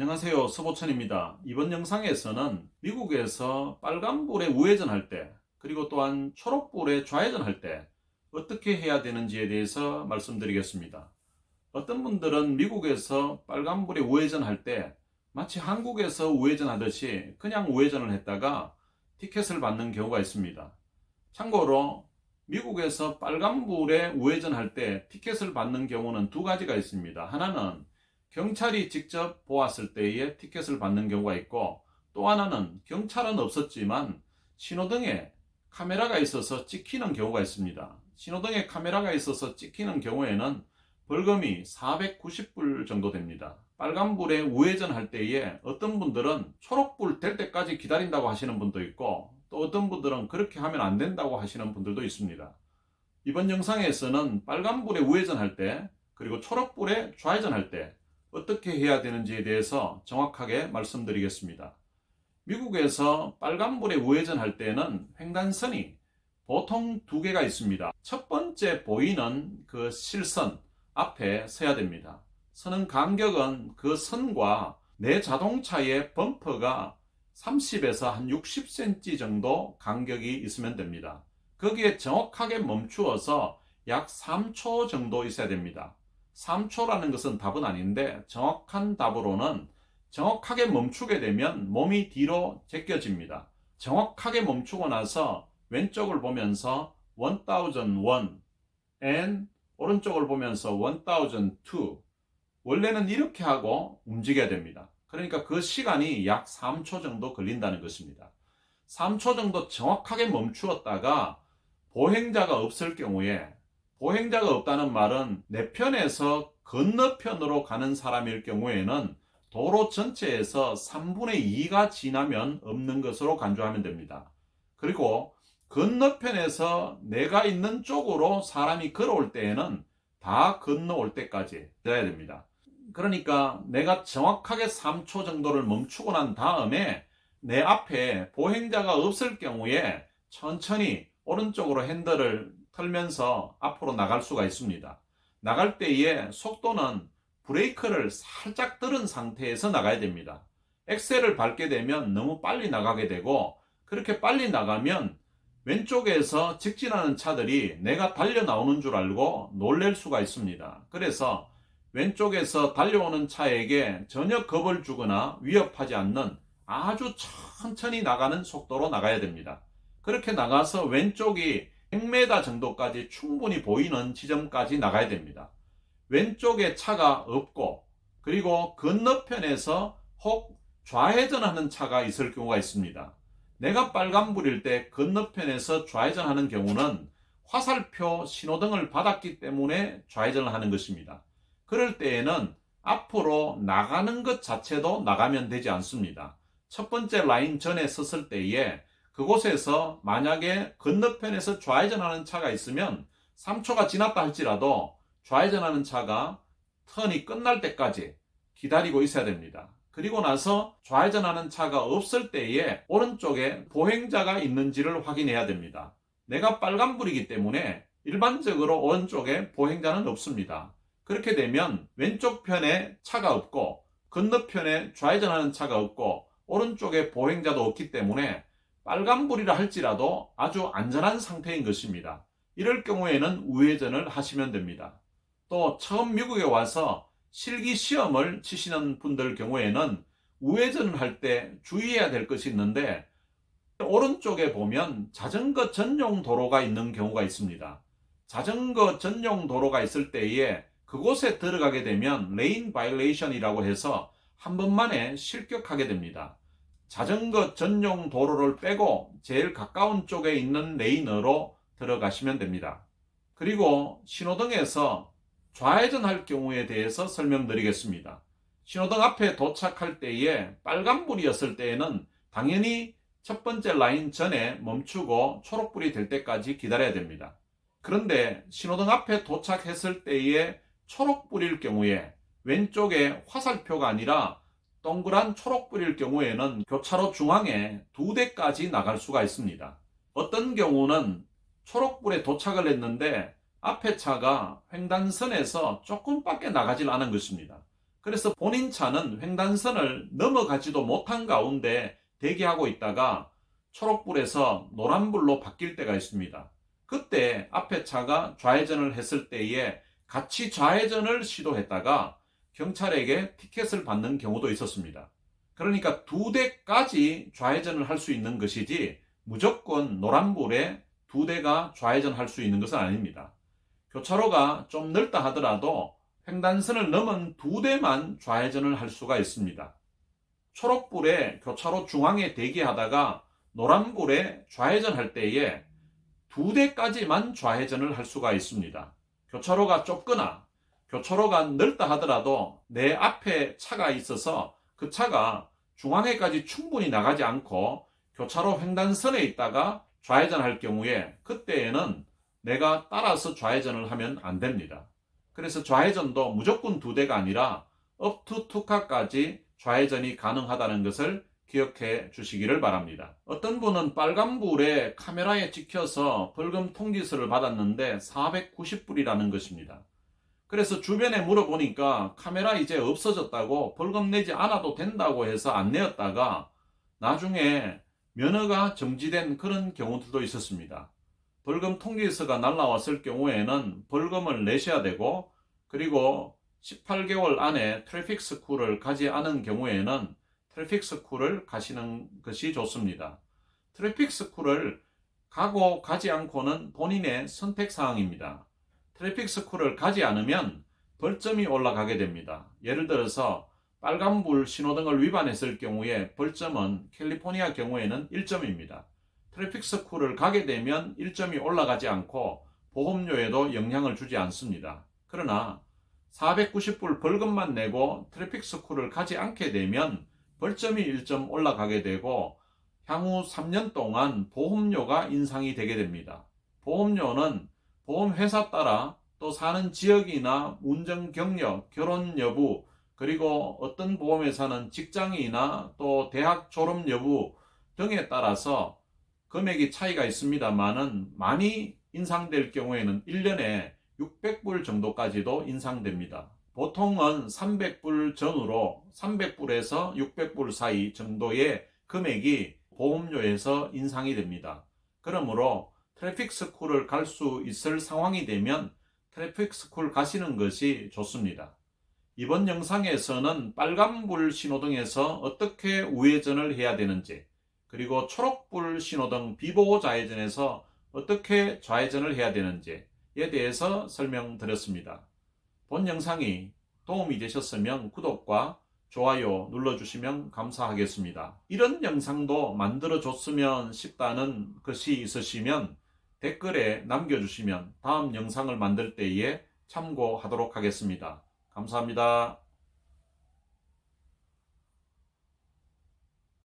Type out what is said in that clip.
안녕하세요. 서보천입니다. 이번 영상에서는 미국에서 빨간불에 우회전할 때, 그리고 또한 초록불에 좌회전할 때 어떻게 해야 되는지에 대해서 말씀드리겠습니다. 어떤 분들은 미국에서 빨간불에 우회전할 때 마치 한국에서 우회전하듯이 그냥 우회전을 했다가 티켓을 받는 경우가 있습니다. 참고로 미국에서 빨간불에 우회전할 때 티켓을 받는 경우는 두 가지가 있습니다. 하나는 경찰이 직접 보았을 때에 티켓을 받는 경우가 있고 또 하나는 경찰은 없었지만 신호등에 카메라가 있어서 찍히는 경우가 있습니다. 신호등에 카메라가 있어서 찍히는 경우에는 벌금이 490불 정도 됩니다. 빨간불에 우회전 할 때에 어떤 분들은 초록불 될 때까지 기다린다고 하시는 분도 있고 또 어떤 분들은 그렇게 하면 안 된다고 하시는 분들도 있습니다. 이번 영상에서는 빨간불에 우회전할 때 그리고 초록불에 좌회전할 때 어떻게 해야 되는지에 대해서 정확하게 말씀드리겠습니다. 미국에서 빨간불에 우회전할 때는 횡단선이 보통 두 개가 있습니다. 첫 번째 보이는 그 실선 앞에 서야 됩니다. 서는 간격은 그 선과 내 자동차의 범퍼가 30에서 한 60cm 정도 간격이 있으면 됩니다. 거기에 정확하게 멈추어서 약 3초 정도 있어야 됩니다. 3초라는 것은 답은 아닌데 정확한 답으로는 정확하게 멈추게 되면 몸이 뒤로 제껴집니다. 정확하게 멈추고 나서 왼쪽을 보면서 1001 and 오른쪽을 보면서 1002 원래는 이렇게 하고 움직여야 됩니다. 그러니까 그 시간이 약 3초 정도 걸린다는 것입니다. 3초 정도 정확하게 멈추었다가 보행자가 없을 경우에 보행자가 없다는 말은 내 편에서 건너편으로 가는 사람일 경우에는 도로 전체에서 3분의 2가 지나면 없는 것으로 간주하면 됩니다. 그리고 건너편에서 내가 있는 쪽으로 사람이 걸어올 때에는 다 건너올 때까지 기다려야 됩니다. 그러니까 내가 정확하게 3초 정도를 멈추고 난 다음에 내 앞에 보행자가 없을 경우에 천천히 오른쪽으로 핸들을 털면서 앞으로 나갈 수가 있습니다. 나갈 때에 속도는 브레이크를 살짝 들은 상태에서 나가야 됩니다. 엑셀을 밟게 되면 너무 빨리 나가게 되고 그렇게 빨리 나가면 왼쪽에서 직진하는 차들이 내가 달려 나오는 줄 알고 놀랄 수가 있습니다. 그래서 왼쪽에서 달려오는 차에게 전혀 겁을 주거나 위협하지 않는 아주 천천히 나가는 속도로 나가야 됩니다. 그렇게 나가서 왼쪽이 100m 정도까지 충분히 보이는 지점까지 나가야 됩니다. 왼쪽에 차가 없고 그리고 건너편에서 혹 좌회전하는 차가 있을 경우가 있습니다. 내가 빨간불일 때 건너편에서 좌회전하는 경우는 화살표 신호등을 받았기 때문에 좌회전을 하는 것입니다. 그럴 때에는 앞으로 나가는 것 자체도 나가면 되지 않습니다. 첫 번째 라인 전에 섰을 때에 그곳에서 만약에 건너편에서 좌회전하는 차가 있으면 3초가 지났다 할지라도 좌회전하는 차가 턴이 끝날 때까지 기다리고 있어야 됩니다. 그리고 나서 좌회전하는 차가 없을 때에 오른쪽에 보행자가 있는지를 확인해야 됩니다. 내가 빨간불이기 때문에 일반적으로 오른쪽에 보행자는 없습니다. 그렇게 되면 왼쪽 편에 차가 없고 건너편에 좌회전하는 차가 없고 오른쪽에 보행자도 없기 때문에 빨간불이라 할지라도 아주 안전한 상태인 것입니다. 이럴 경우에는 우회전을 하시면 됩니다. 또 처음 미국에 와서 실기 시험을 치시는 분들 경우에는 우회전을 할 때 주의해야 될 것이 있는데 오른쪽에 보면 자전거 전용 도로가 있는 경우가 있습니다. 자전거 전용 도로가 있을 때에 그곳에 들어가게 되면 레인 바이레이션이라고 해서 한 번만에 실격하게 됩니다. 자전거 전용 도로를 빼고 제일 가까운 쪽에 있는 레인으로 들어가시면 됩니다. 그리고 신호등에서 좌회전할 경우에 대해서 설명드리겠습니다. 신호등 앞에 도착할 때에 빨간불이었을 때에는 당연히 첫 번째 라인 전에 멈추고 초록불이 될 때까지 기다려야 됩니다. 그런데 신호등 앞에 도착했을 때에 초록불일 경우에 왼쪽에 화살표가 아니라 동그란 초록불일 경우에는 교차로 중앙에 두 대까지 나갈 수가 있습니다. 어떤 경우는 초록불에 도착을 했는데 앞에 차가 횡단선에서 조금밖에 나가질 않은 것입니다. 그래서 본인 차는 횡단선을 넘어가지도 못한 가운데 대기하고 있다가 초록불에서 노란불로 바뀔 때가 있습니다. 그때 앞에 차가 좌회전을 했을 때에 같이 좌회전을 시도했다가 경찰에게 티켓을 받는 경우도 있었습니다. 그러니까 두 대까지 좌회전을 할 수 있는 것이지 무조건 노란불에 두 대가 좌회전할 수 있는 것은 아닙니다. 교차로가 좀 넓다 하더라도 횡단선을 넘은 두 대만 좌회전을 할 수가 있습니다. 초록불에 교차로 중앙에 대기하다가 노란불에 좌회전할 때에 두 대까지만 좌회전을 할 수가 있습니다. 교차로가 좁거나 교차로가 넓다 하더라도 내 앞에 차가 있어서 그 차가 중앙에까지 충분히 나가지 않고 교차로 횡단선에 있다가 좌회전할 경우에 그때에는 내가 따라서 좌회전을 하면 안 됩니다. 그래서 좌회전도 무조건 두 대가 아니라 업투 투카까지 좌회전이 가능하다는 것을 기억해 주시기를 바랍니다. 어떤 분은 빨간불에 카메라에 찍혀서 벌금 통지서를 받았는데 490불이라는 것입니다. 그래서 주변에 물어보니까 카메라 이제 없어졌다고 벌금 내지 않아도 된다고 해서 안 내었다가 나중에 면허가 정지된 그런 경우들도 있었습니다. 벌금 통지서가 날라왔을 경우에는 벌금을 내셔야 되고 그리고 18개월 안에 트래픽 스쿨을 가지 않은 경우에는 트래픽 스쿨을 가시는 것이 좋습니다. 트래픽 스쿨을 가고 가지 않고는 본인의 선택 사항입니다. 트래픽 스쿨을 가지 않으면 벌점이 올라가게 됩니다. 예를 들어서 빨간불 신호등을 위반했을 경우에 벌점은 캘리포니아 경우에는 1점입니다. 트래픽 스쿨을 가게 되면 1점이 올라가지 않고 보험료에도 영향을 주지 않습니다. 그러나 490불 벌금만 내고 트래픽 스쿨을 가지 않게 되면 벌점이 1점 올라가게 되고 향후 3년 동안 보험료가 인상이 되게 됩니다. 보험료는 보험회사 따라 또 사는 지역이나 운전 경력, 결혼 여부, 그리고 어떤 보험회사는 직장이나 또 대학 졸업 여부 등에 따라서 금액이 차이가 있습니다만은 많이 인상될 경우에는 1년에 600불 정도까지도 인상됩니다. 보통은 300불 전후로 300불에서 600불 사이 정도의 금액이 보험료에서 인상이 됩니다. 그러므로 트래픽 스쿨을 갈 수 있을 상황이 되면 트래픽 스쿨 가시는 것이 좋습니다. 이번 영상에서는 빨간불 신호등에서 어떻게 우회전을 해야 되는지, 그리고 초록불 신호등 비보호 좌회전에서 어떻게 좌회전을 해야 되는지에 대해서 설명드렸습니다. 본 영상이 도움이 되셨으면 구독과 좋아요 눌러주시면 감사하겠습니다. 이런 영상도 만들어줬으면 싶다는 것이 있으시면 댓글에 남겨주시면 다음 영상을 만들 때에 참고하도록 하겠습니다. 감사합니다.